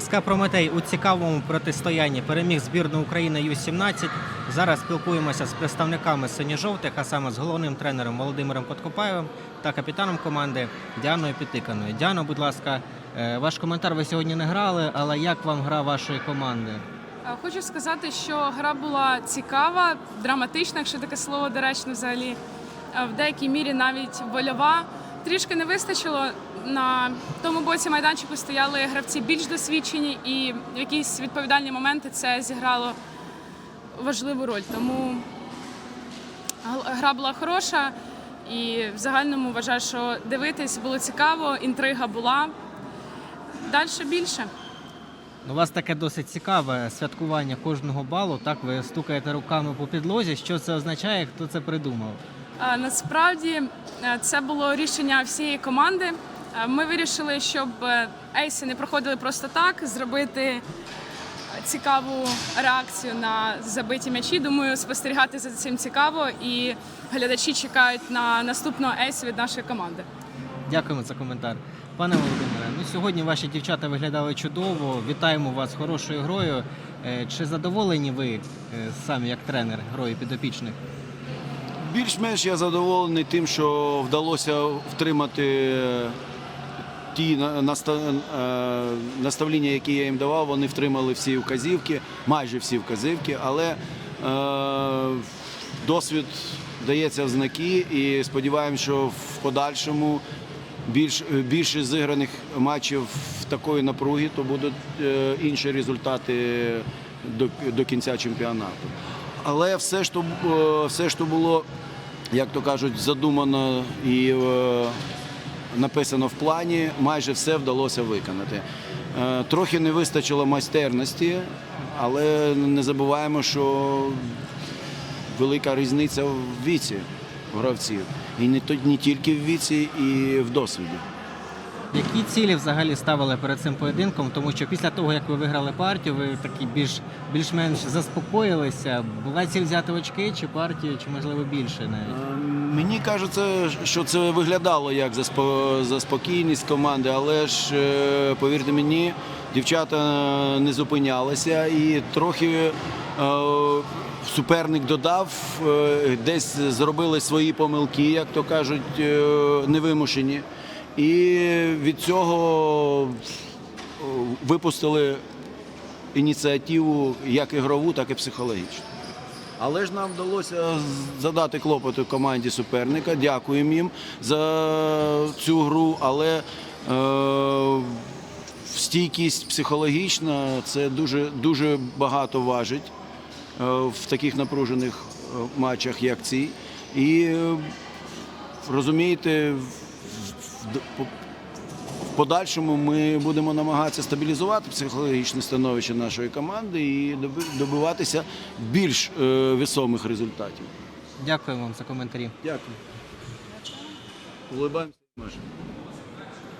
СК Прометей у цікавому протистоянні переміг збірну України Ю-17. Зараз спілкуємося з представниками синьо-жовтих, а саме з головним тренером Володимиром Коткопаєвим та капітаном команди Діаною Пітиканою. Діано, будь ласка, е, ваш коментар ви сьогодні не грали, але як вам гра вашої команди? Е, Хочу сказати, що гра була цікава, драматична, якщо таке слово доречно взагалі. Е, В деякій мірі навіть вольова. Трішки не вистачило. На тому боці майданчику стояли гравці більш досвідчені, і в якісь відповідальні моменти це зіграло важливу роль. Тому гра була хороша і в загальному вважаю, що дивитись було цікаво, інтрига була. Далі більше. Ну, У вас таке досить цікаве святкування кожного балу. Так, ви стукаєте руками по підлозі. Що це означає? Хто це придумав? А, Насправді е, це було рішення всієї команди. Е, Ми вирішили, щоб е, ейси не проходили просто так, зробити цікаву реакцію на забиті м'ячі. Думаю, спостерігати за цим цікаво, і глядачі чекають на наступного ейсу від нашої команди. Дякуємо за коментар. Пане Володимире, ну сьогодні ваші дівчата виглядали чудово. Вітаємо вас з хорошою грою. Е, Чи задоволені ви е, самі як тренер грою підопічних? Більш-менш я задоволений тим, що вдалося втримати е, ті е, наставлення, які я їм давав. Вони втримали всі вказівки, майже всі вказівки, але е, досвід дається в знаки і сподіваємося, що в подальшому більш, більше зіграних матчів в такої напруги, то будуть інші результати до, до кінця чемпіонату. Але все, що, все, що було, як то кажуть, задумано і е, написано в плані, майже все вдалося виконати. Е, Трохи не вистачило майстерності, але не забуваємо, що велика різниця в віці гравців. І не, не тільки в віці, і в досвіді. Які цілі взагалі ставили перед цим поєдинком? Тому що після того, як ви виграли партію, ви такі більш більш-менш заспокоїлися. Була ціль взяти очки чи партію, чи можливо більше навіть. Е, Мені кажеться, що це виглядало як заспо- заспокійність команди, але ж е, повірте мені, дівчата не зупинялися і трохи е, суперник додав, е, десь зробили свої помилки, як то кажуть, е, невимушені. І від цього е, випустили ініціативу як ігрову, так і психологічну. Але ж нам вдалося задати клопоту команді суперника. Дякуємо їм за цю гру. Але е, стійкість психологічна це дуже, дуже багато важить е, в таких напружених е, матчах, як ці. І е, розумієте, в- в- по- в подальшому ми будемо намагатися стабілізувати психологічне становище нашої команди і доби- добиватися більш е, весомих результатів. Дякую вам за коментарі. Дякую. Улибаємося.